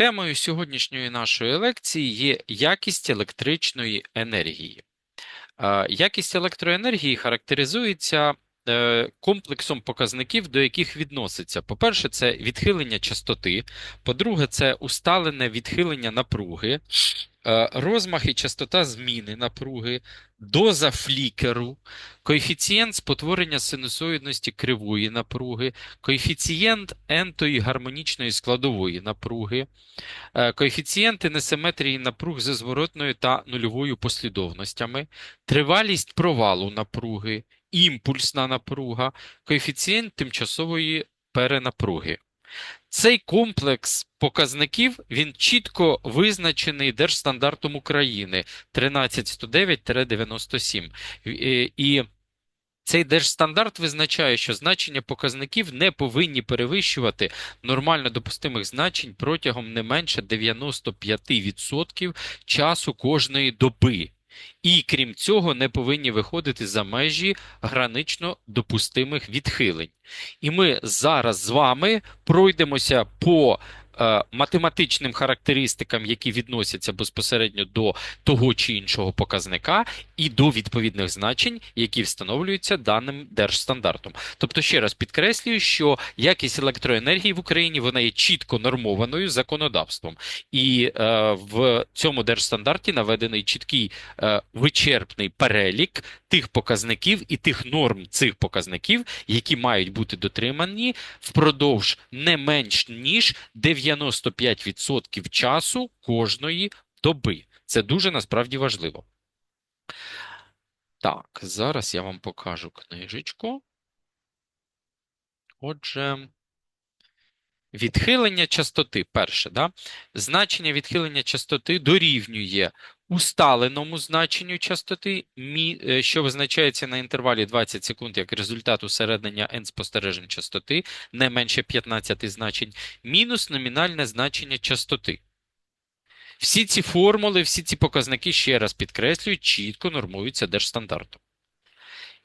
Темою сьогоднішньої нашої лекції є якість електричної енергії. Е, Якість електроенергії характеризується комплексом показників, до яких відноситься. По-перше, це відхилення частоти, по-друге, це усталене відхилення напруги, е, розмах і частота зміни напруги, доза флікеру, коефіцієнт спотворення синусоїдності кривої напруги, коефіцієнт ентої гармонічної складової напруги, е, коефіцієнти несиметрії напруг зі зворотною та нульовою послідовностями, тривалість провалу напруги, імпульсна напруга, коефіцієнт тимчасової перенапруги. Цей комплекс показників він чітко визначений Держстандартом України 13109-97. Е, І цей держстандарт визначає, що значення показників не повинні перевищувати нормально допустимих значень протягом не менше 95% часу кожної доби. І крім цього, не повинні виходити за межі гранично допустимих відхилень. І ми зараз з вами пройдемося по математичним характеристикам, які відносяться безпосередньо до того чи іншого показника, і до відповідних значень, які встановлюються даним держстандартом. Тобто, ще раз підкреслюю, що якість електроенергії в Україні вона є чітко нормованою законодавством, і е, в цьому держстандарті наведений чіткий е, вичерпний перелік тих показників і тих норм цих показників, які мають бути дотримані впродовж не менш ніж 95% часу кожної доби. Це дуже насправді важливо. Так, зараз я вам покажу книжечку. Отже, відхилення частоти. Перше, да? Значення відхилення частоти дорівнює усталеному значенню частоти, е, що визначається на інтервалі 20 секунд як результат усереднення n спостережень частоти, не менше 15 значень, мінус номінальне значення частоти. Всі ці формули, всі ці показники, ще раз підкреслюю, чітко нормуються держстандартом.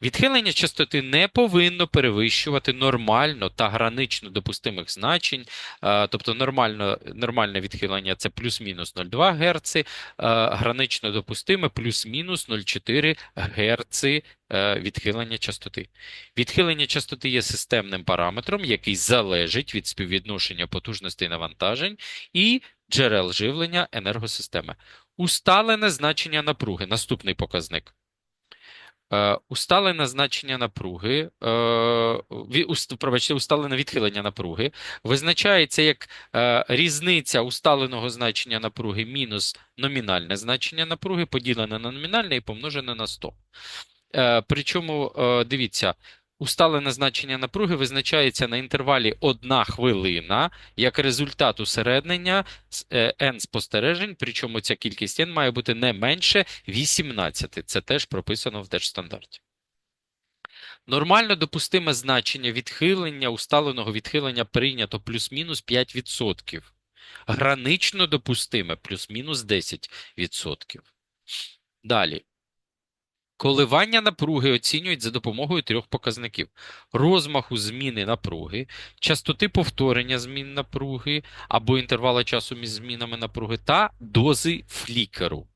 Відхилення частоти не повинно перевищувати нормально та гранично допустимих значень, е, тобто нормально, нормальне відхилення це плюс-мінус 0,2 Гц, е, гранично допустиме плюс-мінус 0,4 Гц е, відхилення частоти. Відхилення частоти є системним параметром, який залежить від співвідношення потужностей навантажень і джерел живлення енергосистеми. Усталене значення напруги. Наступний показник. Е, Усталене значення напруги, е, пробачте, усталене відхилення напруги визначається як е, різниця усталеного значення напруги мінус номінальне значення напруги, поділене на номінальне і помножене на 100. Е, Причому, дивіться, усталене значення напруги визначається на інтервалі 1 хвилина як результат усереднення е, n спостережень, причому ця кількість n має бути не менше 18. Це теж прописано в держстандарті. Нормально допустиме значення відхилення, усталеного відхилення прийнято плюс-мінус 5%. Гранично допустиме плюс-мінус 10%. Далі. Коливання напруги оцінюють за допомогою трьох показників: розмаху зміни напруги, частоти повторення змін напруги або інтервала часу між змінами напруги та дози флікеру.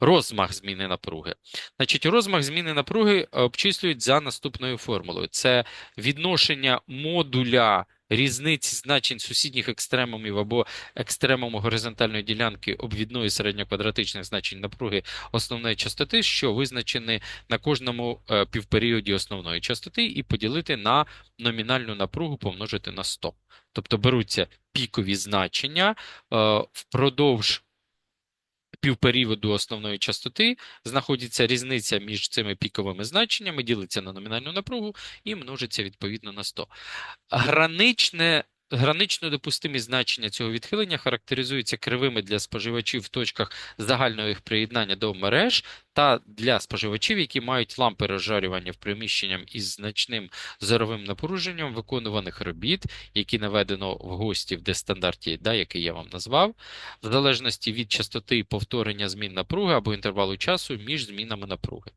Розмах зміни напруги. Значить, розмах зміни напруги е, обчислюють за наступною формулою. Це відношення модуля різниці значень сусідніх екстремумів або екстремуму горизонтальної ділянки обвідної середньоквадратичних значень напруги основної частоти, що визначені на кожному е, півперіоді основної частоти, і поділити на номінальну напругу помножити на 100. Тобто беруться пікові значення е, впродовж півперіоду основної частоти, знаходиться різниця між цими піковими значеннями, ділиться на номінальну напругу і множиться відповідно на 100. Граничне Гранично допустимі значення цього відхилення характеризуються кривими для споживачів в точках загального їх приєднання до мереж та для споживачів, які мають лампи розжарювання в приміщенням із значним зоровим напруженням виконуваних робіт, які наведено в гості в дестандарті, да, який я вам назвав, в залежності від частоти повторення змін напруги або інтервалу часу між змінами напруги.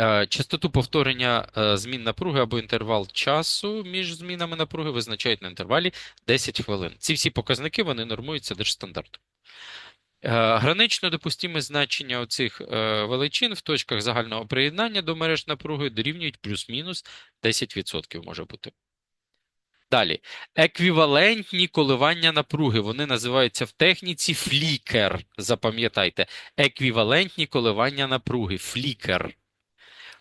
Е, Частоту повторення е, змін напруги або інтервал часу між змінами напруги визначають на інтервалі 10 хвилин. Ці всі показники вони нормуються держстандартом. Е, Гранично допустиме значення оцих величин в точках загального приєднання до мереж напруги дорівнюють плюс-мінус 10% може бути. Далі. Еквівалентні коливання напруги. Вони називаються в техніці флікер. Запам'ятайте. Еквівалентні коливання напруги. Флікер.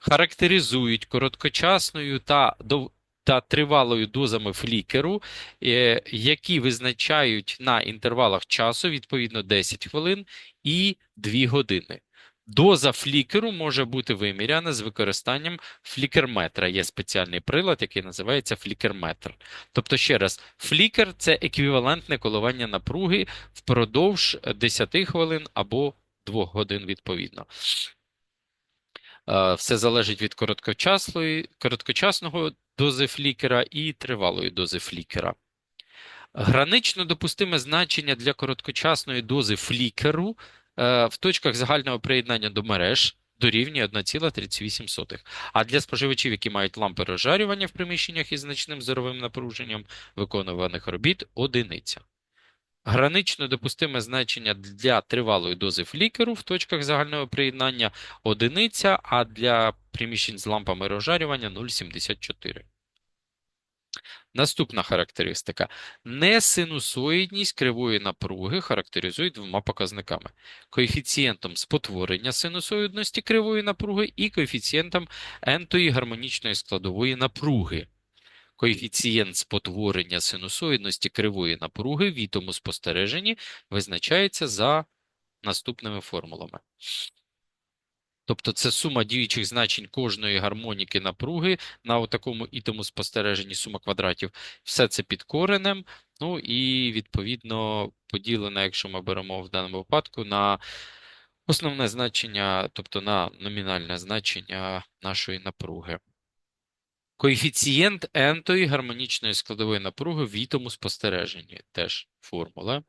Характеризують короткочасною та, дов- та тривалою дозами флікеру, е, які визначають на інтервалах часу, відповідно 10 хвилин і 2 години. Доза флікеру може бути виміряна з використанням флікерметра. Є спеціальний прилад, який називається флікерметр. Тобто, ще раз, флікер це еквівалентне коливання напруги впродовж 10 хвилин або 2 годин відповідно. Е, Все залежить від короткочасного дози флікера і тривалої дози флікера. Гранично допустиме значення для короткочасної дози флікеру е, в точках загального приєднання до мереж дорівнює 1,38. А для споживачів, які мають лампи розжарювання в приміщеннях із значним зоровим напруженням виконуваних робіт – одиниця. Гранично допустиме значення для тривалої дози флікеру в точках загального приєднання – одиниця, а для приміщень з лампами розжарювання – 0,74. Наступна характеристика. Несинусоїдність кривої напруги характеризують двома показниками: коефіцієнтом спотворення синусоїдності кривої напруги і коефіцієнтом ентої гармонічної складової напруги. Коефіцієнт спотворення синусоїдності кривої напруги в вітому спостереженні визначається за наступними формулами. Тобто це сума діючих значень кожної гармоніки напруги на такому ітому спостереженні сума квадратів. Все це під коренем. Ну і відповідно поділено, якщо ми беремо в даному випадку, на основне значення, тобто на номінальне значення нашої напруги. Коефіцієнт ентої гармонічної складової напруги в ітому спостереженні. Теж формула.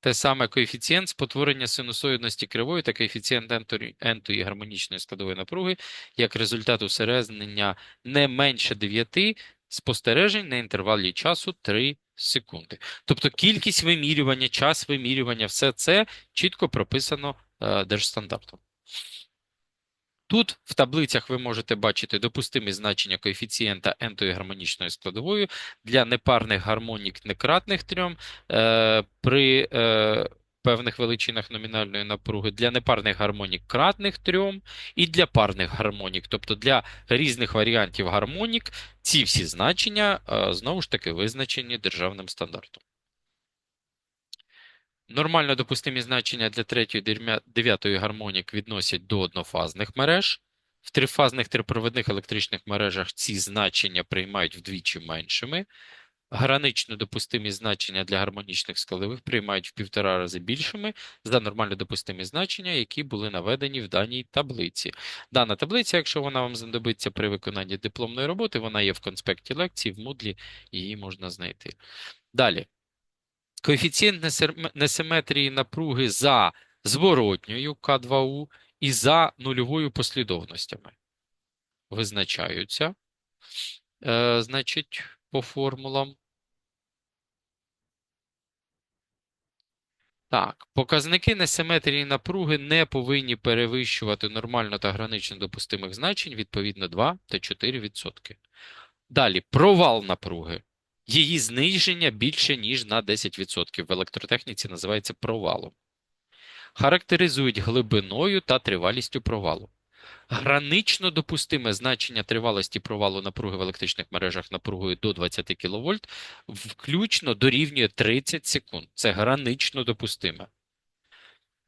Те саме коефіцієнт спотворення синусоїдності кривої та коефіцієнт ентої, гармонічної складової напруги як результат усереднення не менше 9 спостережень на інтервалі часу 3 секунди. Тобто кількість вимірювання, час вимірювання, все це чітко прописано е, держстандартом. Тут в таблицях ви можете бачити допустимі значення коефіцієнта ентої гармонічної складової для непарних гармонік некратних трьом е, при е, певних величинах номінальної напруги, для непарних гармонік кратних трьом і для парних гармонік, тобто для різних варіантів гармонік, ці всі значення е, знову ж таки визначені державним стандартом. Нормально допустимі значення для третьої дев'ятої гармонік відносять до однофазних мереж. В трифазних трипровідних електричних мережах ці значення приймають вдвічі меншими. Гранично допустимі значення для гармонічних складових приймають в півтора рази більшими за нормально допустимі значення, які були наведені в даній таблиці. Дана таблиця, якщо вона вам знадобиться при виконанні дипломної роботи, вона є в конспекті лекції, в Moodle, її можна знайти. Далі. Коефіцієнт несиметрії напруги за зворотньою К2У і за нульовою послідовностями визначаються, е, значить, по формулам. Так, показники несиметрії напруги не повинні перевищувати нормально та гранично допустимих значень, відповідно 2 та 4%. Далі, провал напруги. Її зниження більше, ніж на 10%. В електротехніці називається провалом. Характеризують глибиною та тривалістю провалу. Гранично допустиме значення тривалості провалу напруги в електричних мережах напругою до 20 кВт включно дорівнює 30 секунд. Це гранично допустиме.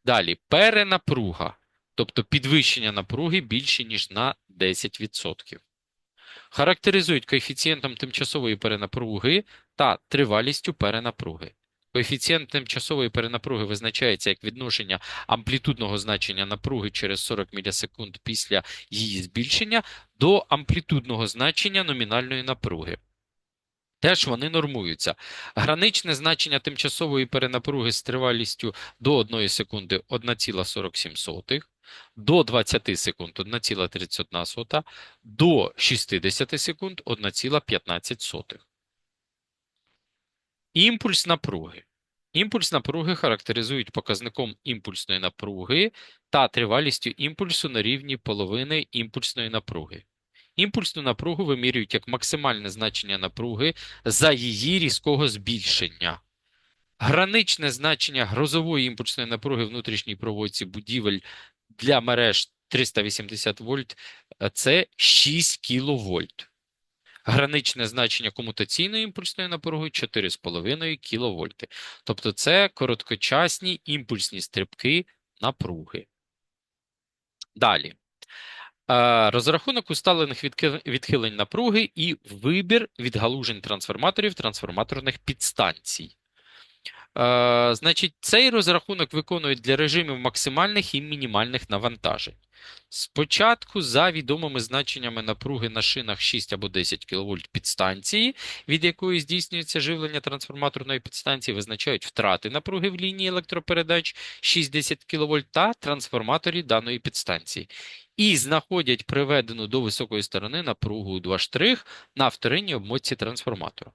Далі, перенапруга, тобто підвищення напруги більше, ніж на 10%. Характеризують коефіцієнтом тимчасової перенапруги та тривалістю перенапруги. Коефіцієнт тимчасової перенапруги визначається як відношення амплітудного значення напруги через 40 мілісекунд після її збільшення до амплітудного значення номінальної напруги. Теж вони нормуються. Граничне значення тимчасової перенапруги з тривалістю до 1 секунди 1,47. До 20 секунд 1,31, до 60 секунд 1,15. Імпульс напруги. Імпульс напруги характеризують показником імпульсної напруги та тривалістю імпульсу на рівні половини імпульсної напруги. Імпульсну напругу вимірюють як максимальне значення напруги за її різкого збільшення. Граничне значення грозової імпульсної напруги внутрішній проводці будівель для мереж 380 вольт е, це 6 кВт. Граничне значення комутаційної імпульсної напруги 4,5 кВт. Тобто це короткочасні імпульсні стрибки напруги. Далі. Е, Розрахунок усталених відхилень напруги і вибір відгалужень трансформаторів трансформаторних підстанцій. Е, Значить, цей розрахунок виконують для режимів максимальних і мінімальних навантажень. Спочатку за відомими значеннями напруги на шинах 6 або 10 кВт підстанції, від якої здійснюється живлення трансформаторної підстанції, визначають втрати напруги в лінії електропередач 6-10 кВт та трансформаторі даної підстанції. І знаходять приведену до високої сторони напругу у 2 штрих на вторинній обмотці трансформатора.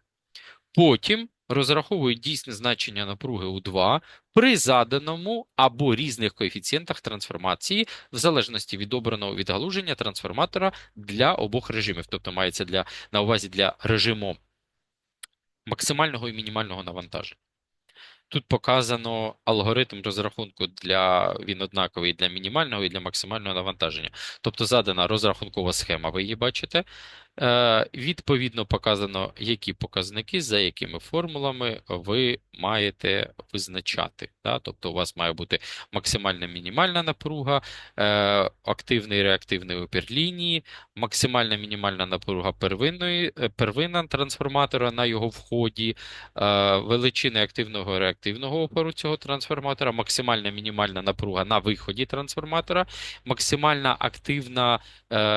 Потім розраховують дійсне значення напруги у 2 при заданому або різних коефіцієнтах трансформації в залежності від обраного відгалуження трансформатора для обох режимів. Тобто мається для, на увазі для режиму максимального і мінімального навантаження. Тут показано алгоритм розрахунку для він однаковий для мінімального і для максимального навантаження. Тобто задана розрахункова схема, ви її бачите. Е, Відповідно показано, які показники, за якими формулами ви маєте визначати. Да? Тобто у вас має бути максимальна мінімальна напруга, е, активний реактивний опір лінії, максимальна мінімальна напруга первинної, е, первинна трансформатора на його вході, величини активного і реактивного опору цього трансформатора, максимальна мінімальна напруга на виході трансформатора, максимальна активна,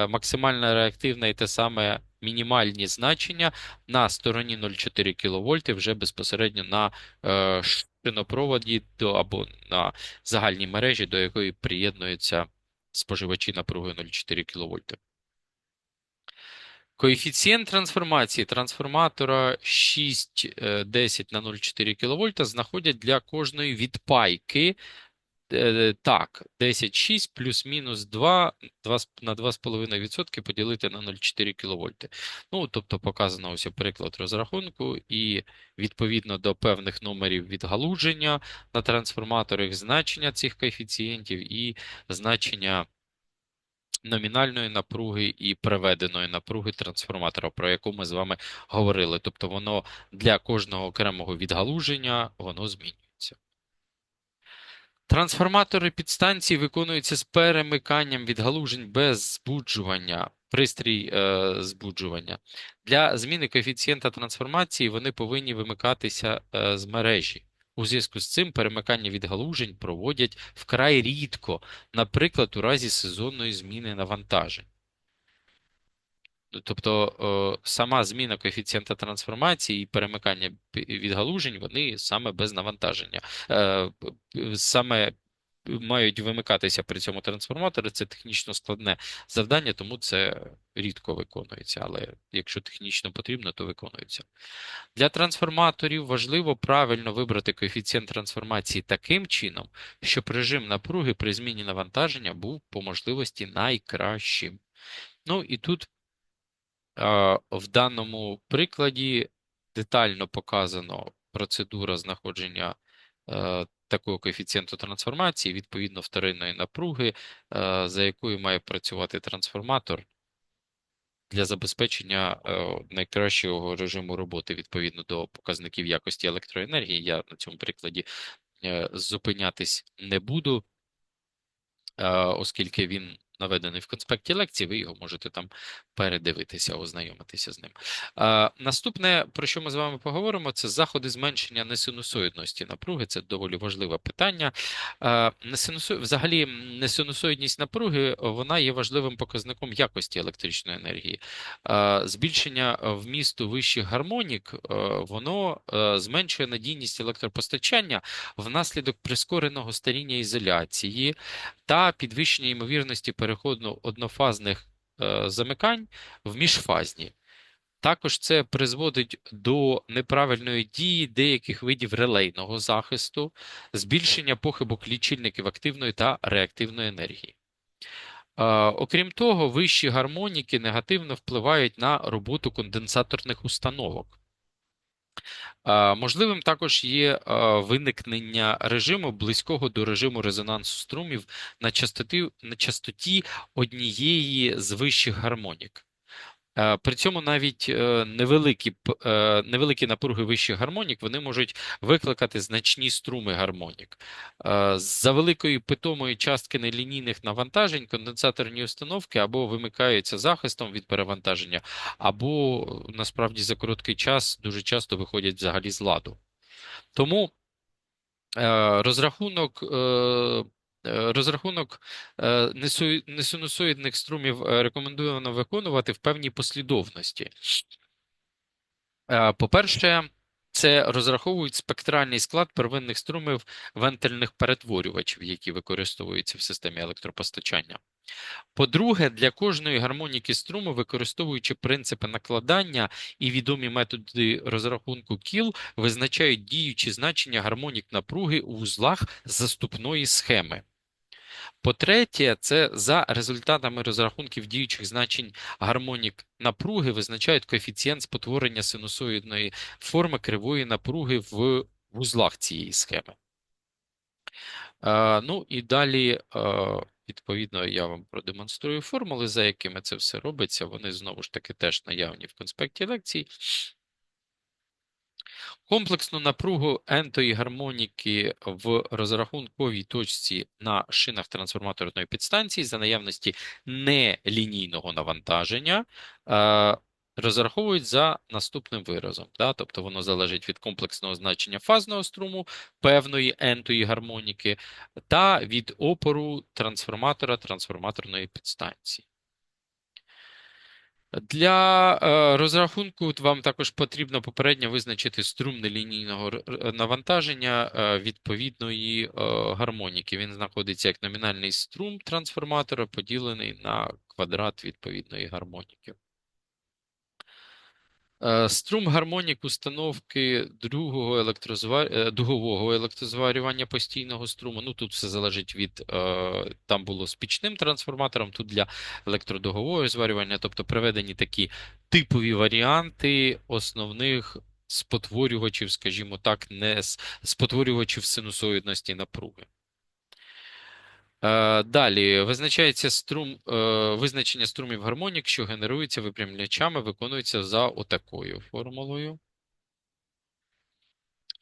максимальна реактивна і те саме мінімальні значення на стороні 0,4 кВт вже безпосередньо на е, шинопроводі до, або на загальній мережі, до якої приєднуються споживачі напруги 0,4 кВт. Коефіцієнт трансформації трансформатора 6,10 на 0,4 кВт знаходять для кожної відпайки Е, Так, 10,6 плюс-мінус 2, 2 на 2,5% поділити на 0,4 кВт. Ну, тобто показано ось приклад розрахунку, і відповідно до певних номерів відгалуження на трансформаторах значення цих коефіцієнтів і значення номінальної напруги і переведеної напруги трансформатора, про яку ми з вами говорили. Тобто воно для кожного окремого відгалуження воно змінюється. Трансформатори підстанції виконуються з перемиканням відгалужень без збуджування, пристрій е, збуджування. Для зміни коефіцієнта трансформації вони повинні вимикатися е, з мережі. У зв'язку з цим перемикання відгалужень проводять вкрай рідко, наприклад, у разі сезонної зміни навантажень. Тобто сама зміна коефіцієнта трансформації і перемикання відгалужень, вони саме без навантаження. Е, Саме мають вимикатися при цьому трансформатори. Це технічно складне завдання, тому це рідко виконується. Але якщо технічно потрібно, то виконується. Для трансформаторів важливо правильно вибрати коефіцієнт трансформації таким чином, щоб режим напруги при зміні навантаження був по можливості найкращим. Ну і тут В даному прикладі детально показано процедура знаходження е, такого коефіцієнту трансформації, відповідно вторинної напруги, е, за якою має працювати трансформатор для забезпечення е, найкращого режиму роботи відповідно до показників якості електроенергії. Я на цьому прикладі зупинятись не буду, оскільки він наведений в конспекті лекції, ви його можете там передивитися, ознайомитися з ним. Е, Наступне, про що ми з вами поговоримо, це заходи зменшення несинусоїдності напруги. Це доволі важливе питання. Е, несинусо... Взагалі, несинусоїдність напруги вона є важливим показником якості електричної енергії. Е, Збільшення вмісту вищих гармонік е, воно е, зменшує надійність електропостачання внаслідок прискореного старіння ізоляції та підвищення ймовірності переходу однофазних е, замикань в міжфазні. Також це призводить до неправильної дії деяких видів релейного захисту, збільшення похибок лічильників активної та реактивної енергії. Е, Окрім того, вищі гармоніки негативно впливають на роботу конденсаторних установок. Е, Можливим також є е, виникнення режиму близького до режиму резонансу струмів на частоті, на частоті однієї з вищих гармонік. Е, При цьому навіть е, невеликі, е, невеликі напруги вищих гармонік вони можуть викликати значні струми гармонік. З-за великої питомої частки нелінійних навантажень конденсаторні установки або вимикаються захистом від перевантаження, або насправді за короткий час дуже часто виходять взагалі з ладу. Тому розрахунок, розрахунок е, несинусоїдних струмів е, рекомендовано виконувати в певній послідовності. Е, По-перше, це розраховують спектральний склад первинних струмів вентильних перетворювачів, які використовуються в системі електропостачання. По-друге, для кожної гармоніки струму, використовуючи принципи накладання і відомі методи розрахунку кіл, визначають діючі значення гармонік напруги у вузлах заступної схеми. По-третє, це за результатами розрахунків діючих значень гармонік напруги визначають коефіцієнт спотворення синусоїдної форми кривої напруги в вузлах цієї схеми. Е, Ну і далі, е, відповідно, я вам продемонструю формули, за якими це все робиться. Вони знову ж таки теж наявні в конспекті лекцій. Комплексну напругу ентої гармоніки в розрахунковій точці на шинах трансформаторної підстанції за наявності нелінійного навантаження е, розраховують за наступним виразом. Да? Тобто воно залежить від комплексного значення фазного струму певної ентої гармоніки та від опору трансформатора трансформаторної підстанції. Для е, розрахунку вам також потрібно попередньо визначити струм нелінійного навантаження е, відповідної е, гармоніки. Він знаходиться як номінальний струм трансформатора, поділений на квадрат відповідної гармоніки. Е, Струм гармонік установки другого електрозвар... е, дугового електрозварювання постійного струму. Ну тут все залежить від е, там було з пічним трансформатором, тут для електродугового зварювання, тобто приведені такі типові варіанти основних спотворювачів, скажімо так, не спотворювачів синусоїдності напруги. Е, Далі визначається струм, е, визначення струмів гармонік, що генеруються випрямлячами, виконується за отакою формулою.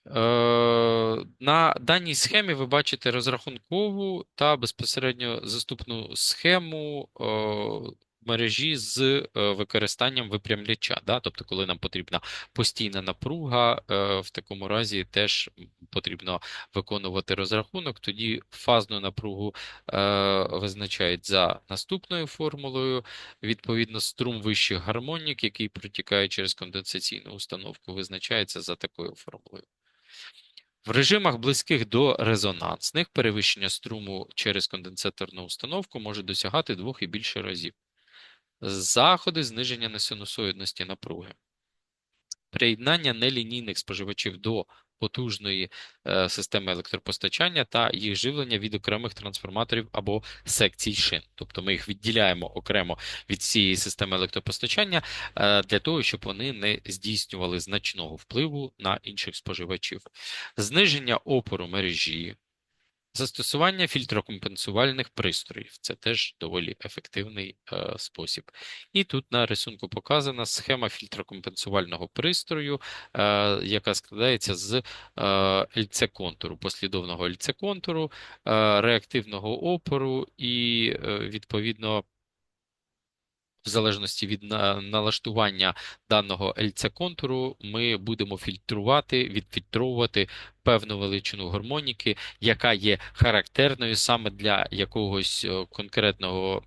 Е, На даній схемі ви бачите розрахункову та безпосередньо заступну схему мережі з е, використанням випрямляча. Да? Тобто, коли нам потрібна постійна напруга, е, в такому разі теж потрібно виконувати розрахунок. Тоді фазну напругу е, визначають за наступною формулою. Відповідно, струм вищих гармонік, який протікає через конденсаційну установку, визначається за такою формулою. В режимах близьких до резонансних перевищення струму через конденсаторну установку може досягати двох і більше разів. Заходи зниження несинусоїдності напруги. Приєднання нелінійних споживачів до потужної е, системи електропостачання та їх живлення від окремих трансформаторів або секцій шин. Тобто ми їх відділяємо окремо від цієї системи електропостачання е, для того, щоб вони не здійснювали значного впливу на інших споживачів. Зниження опору мережі, Застосування фільтрокомпенсувальних пристроїв це теж доволі ефективний е, спосіб. І тут на рисунку показана схема фільтрокомпенсувального пристрою, е, яка складається з е, ЛЦ-контуру, послідовного ЛЦ-контуру, е, реактивного опору і, е, відповідно, в залежності від на- налаштування даного ЛЦ-контуру, ми будемо фільтрувати, відфільтровувати певну величину гармоніки, яка є характерною саме для якогось е, конкретного,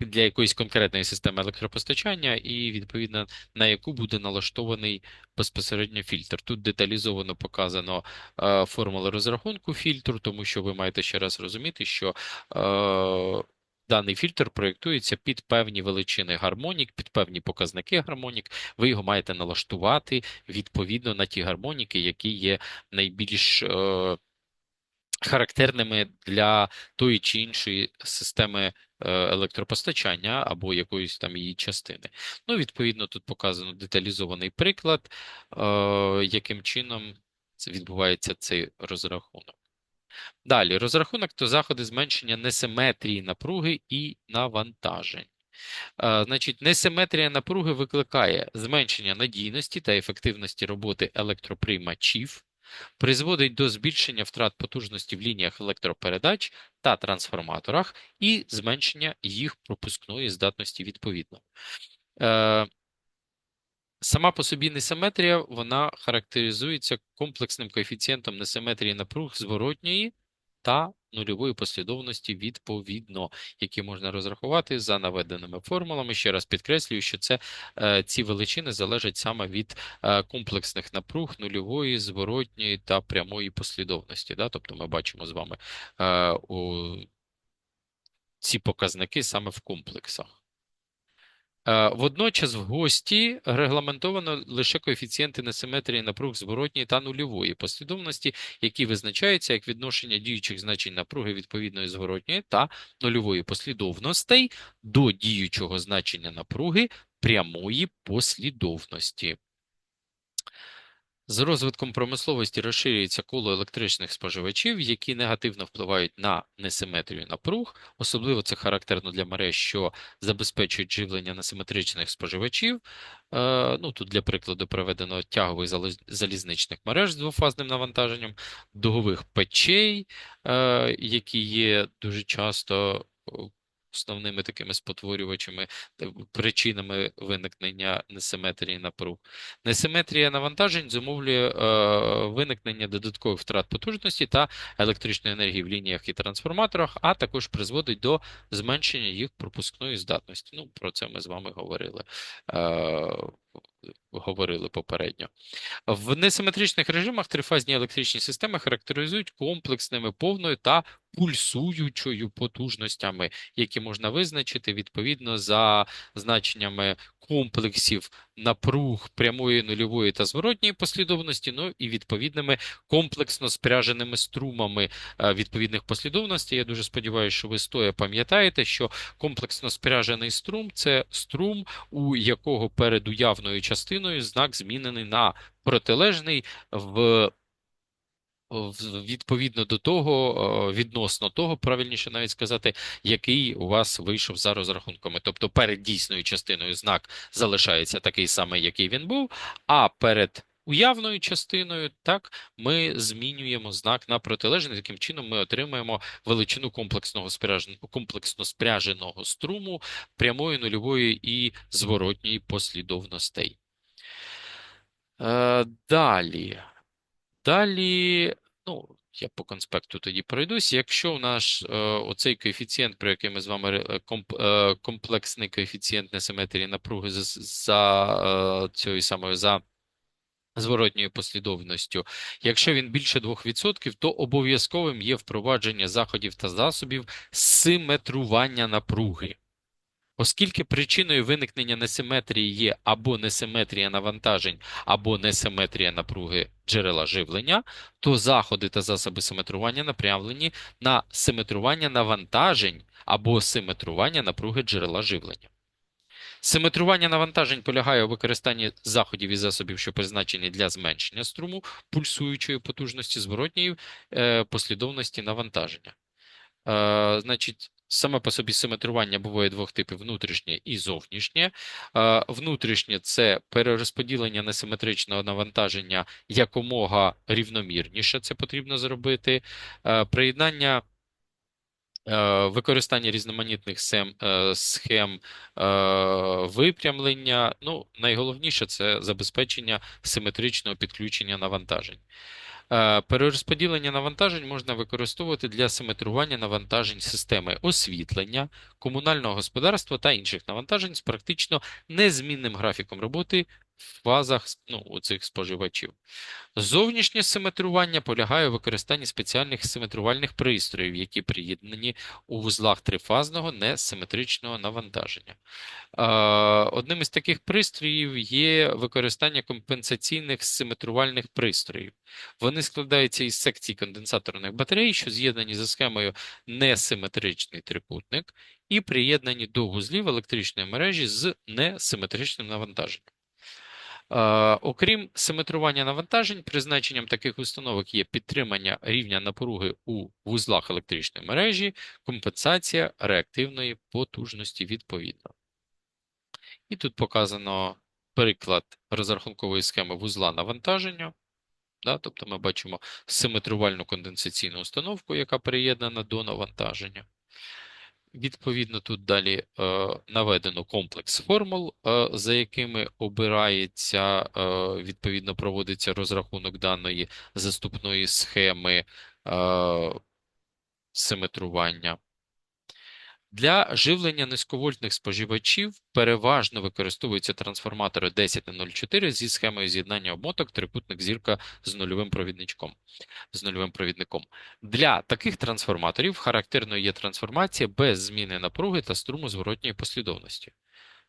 для якоїсь конкретної системи електропостачання, і відповідно на яку буде налаштований безпосередньо фільтр. Тут деталізовано показано е, формула розрахунку фільтру, тому що ви маєте ще раз розуміти, що е, Даний фільтр проєктується під певні величини гармонік, під певні показники гармонік. Ви його маєте налаштувати відповідно на ті гармоніки, які є найбільш е, характерними для тої чи іншої системи е, електропостачання або якоїсь там її частини. Ну, відповідно, тут показано деталізований приклад, е, яким чином відбувається цей розрахунок. Далі, розрахунок то заходи зменшення несиметрії напруги і навантажень. Е, Значить, несиметрія напруги викликає зменшення надійності та ефективності роботи електроприймачів, призводить до збільшення втрат потужності в лініях електропередач та трансформаторах і зменшення їх пропускної здатності відповідно. Сама по собі несиметрія, вона характеризується комплексним коефіцієнтом несиметрії напруг зворотньої та нульової послідовності відповідно, які можна розрахувати за наведеними формулами. Ще раз підкреслюю, що це е, ці величини залежать саме від е, комплексних напруг нульової, зворотньої та прямої послідовності. Да? Тобто ми бачимо з вами е, ці показники саме в комплексах. Е, Водночас в гості регламентовано лише коефіцієнти несиметрії напруг зворотньої та нульової послідовності, які визначаються як відношення діючих значень напруги відповідної зворотньої та нульової послідовностей до діючого значення напруги прямої послідовності. З розвитком промисловості розширюється коло електричних споживачів, які негативно впливають на несиметрію напруг. Особливо це характерно для мереж, що забезпечують живлення несиметричних споживачів. Е, Ну, тут, для прикладу, проведено тягових залізничних мереж з двофазним навантаженням, дугових печей, е, які є дуже часто основними такими спотворювачами, та причинами виникнення несиметрії напруг. Несиметрія навантажень зумовлює е, виникнення додаткових втрат потужності та електричної енергії в лініях і трансформаторах, а також призводить до зменшення їх пропускної здатності. Ну, про це ми з вами говорили, е, говорили попередньо. В несиметричних режимах трифазні електричні системи характеризують комплексними повною та пульсуючою потужностями, які можна визначити відповідно за значеннями комплексів напруг прямої, нульової та зворотньої послідовності, ну і відповідними комплексно спряженими струмами е, відповідних послідовностей. Я дуже сподіваюся, що ви стоя пам'ятаєте, що комплексно спряжений струм це струм, у якого перед уявною частиною знак змінений на протилежний в відповідно до того, е, відносно того, правильніше навіть сказати, який у вас вийшов за розрахунками. Тобто перед дійсною частиною знак залишається такий самий, який він був, а перед уявною частиною, так, ми змінюємо знак на протилежний. Таким чином ми отримаємо величину комплексного спряжен- комплексно спряженого струму прямої, нульової і зворотньої послідовностей. Е, Далі. Далі, ну, я по конспекту тоді пройдусь. Якщо у нас е, оцей коефіцієнт, про який ми з вами е, комп, е, комплексний коефіцієнт несиметрії напруги за, за е, цією самою за зворотньою послідовністю, якщо він більше 2%, то обов'язковим є впровадження заходів та засобів симетрування напруги. Оскільки причиною виникнення несиметрії є або несиметрія навантажень, або несиметрія напруги джерела живлення, то заходи та засоби симетрування направлені на симетрування навантажень або симетрування напруги джерела живлення. Симетрування навантажень полягає у використанні заходів і засобів, що призначені для зменшення струму пульсуючої потужності зворотньої е, послідовності навантаження. Е, Значить, саме по собі симетрування буває двох типів: внутрішнє і зовнішнє. Внутрішнє це перерозподілення несиметричного навантаження якомога рівномірніше. Це потрібно зробити. Приєднання. Використання різноманітних е, схем е, випрямлення. Ну, найголовніше це забезпечення симетричного підключення навантажень. Е, Перерозподілення навантажень можна використовувати для симетрування навантажень системи освітлення, комунального господарства та інших навантажень з практично незмінним графіком роботи фазах ну, у цих споживачів. Зовнішнє симетрування полягає у використанні спеціальних симетрувальних пристроїв, які приєднані у вузлах трифазного несиметричного навантаження. Одним із таких пристроїв є використання компенсаційних симетрувальних пристроїв. Вони складаються із секцій конденсаторних батарей, що з'єднані за схемою несиметричний трикутник, і приєднані до вузлів електричної мережі з несиметричним навантаженням. Окрім симетрування навантажень, призначенням таких установок є підтримання рівня напруги у вузлах електричної мережі, компенсація реактивної потужності відповідно. І тут показано приклад розрахункової схеми вузла навантаження. Да, тобто ми бачимо симетрувальну конденсаційну установку, яка приєднана до навантаження. Відповідно, тут далі е, наведено комплекс формул, е, за якими обирається, е, відповідно, проводиться розрахунок даної заступної схеми симетрування. Для живлення низьковольтних споживачів переважно використовуються трансформатори 10 зі схемою з'єднання обмоток трикутник зірка з нульовим провідничком. З нульовим провідником. Для таких трансформаторів характерною є трансформація без зміни напруги та струму зворотньої послідовності.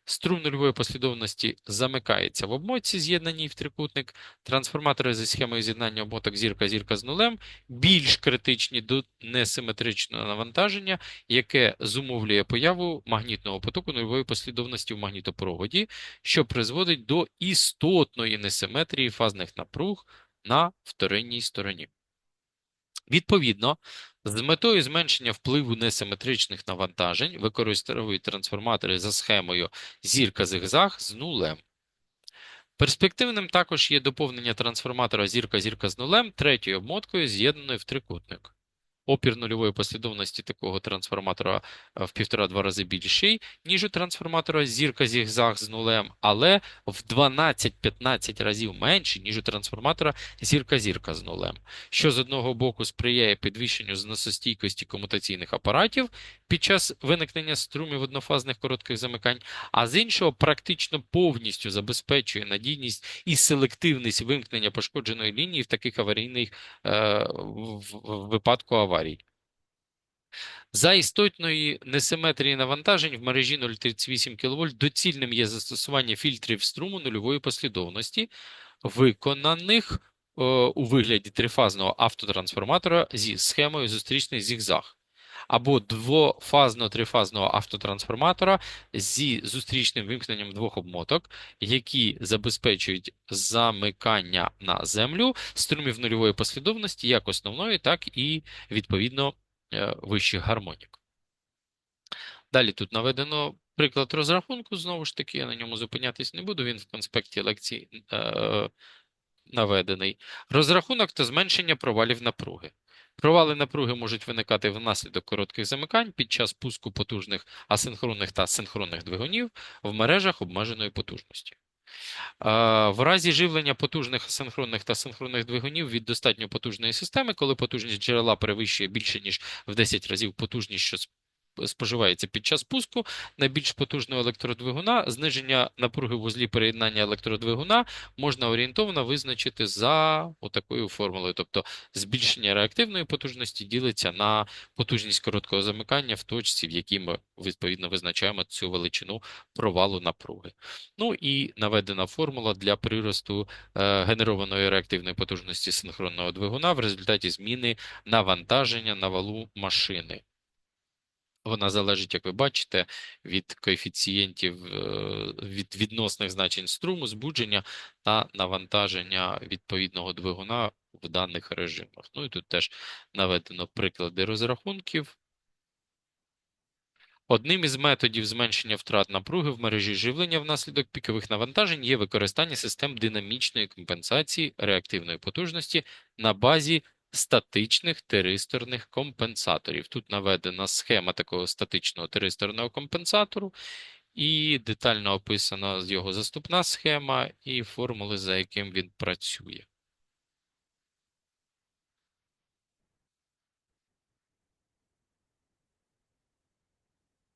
Струм нульової послідовності замикається в обмотці, з'єднаній в трикутник. Трансформатори зі схемою з'єднання обмоток зірка-зірка з нулем більш критичні до несиметричного навантаження, яке зумовлює появу магнітного потоку нульової послідовності в магнітопроводі, що призводить до істотної несиметрії фазних напруг на вторинній стороні. Відповідно, з метою зменшення впливу несиметричних навантажень використовують трансформатори за схемою зірка-зигзаг з нулем. Перспективним також є доповнення трансформатора зірка-зірка з нулем третьою обмоткою, з'єднаною в трикутник. Опір нульової послідовності такого трансформатора в півтора-два рази більший, ніж у трансформатора зірка-зігзаг з нулем, але в 12-15 разів менший, ніж у трансформатора зірка-зірка з нулем, що з одного боку сприяє підвищенню зносостійкості комутаційних апаратів під час виникнення струмів однофазних коротких замикань, а з іншого практично повністю забезпечує надійність і селективність вимкнення пошкодженої лінії в таких аварійних е, в, в випадку аварії. За істотної несиметрії навантажень в мережі 0,38 кВт доцільним є застосування фільтрів струму нульової послідовності, виконаних е, у вигляді трифазного автотрансформатора зі схемою зустрічний зігзаг, або двофазно-трифазного автотрансформатора зі зустрічним вимкненням двох обмоток, які забезпечують замикання на землю струмів нульової послідовності як основної, так і відповідно е, вищих гармонік. Далі тут наведено приклад розрахунку, знову ж таки, я на ньому зупинятись не буду, він в конспекті лекції е, наведений. Розрахунок та зменшення провалів напруги. Провали напруги можуть виникати внаслідок коротких замикань під час пуску потужних асинхронних та синхронних двигунів в мережах обмеженої потужності. В разі живлення потужних асинхронних та синхронних двигунів від достатньо потужної системи, коли потужність джерела перевищує більше, ніж в 10 разів потужність, що споживається під час пуску найбільш потужного електродвигуна, зниження напруги вузлі переєднання електродвигуна можна орієнтовно визначити за отакою формулою. Тобто збільшення реактивної потужності ділиться на потужність короткого замикання в точці, в якій ми відповідно визначаємо цю величину провалу напруги. Ну і наведена формула для приросту е, генерованої реактивної потужності синхронного двигуна в результаті зміни навантаження на валу машини. Вона залежить, як ви бачите, від коефіцієнтів, е, від відносних значень струму, збудження та навантаження відповідного двигуна в даних режимах. Ну і тут теж наведено приклади розрахунків. Одним із методів зменшення втрат напруги в мережі живлення внаслідок пікових навантажень є використання систем динамічної компенсації реактивної потужності на базі статичних тиристорних компенсаторів. Тут наведена схема такого статичного тиристорного компенсатору і детально описана його заступна схема і формули, за яким він працює.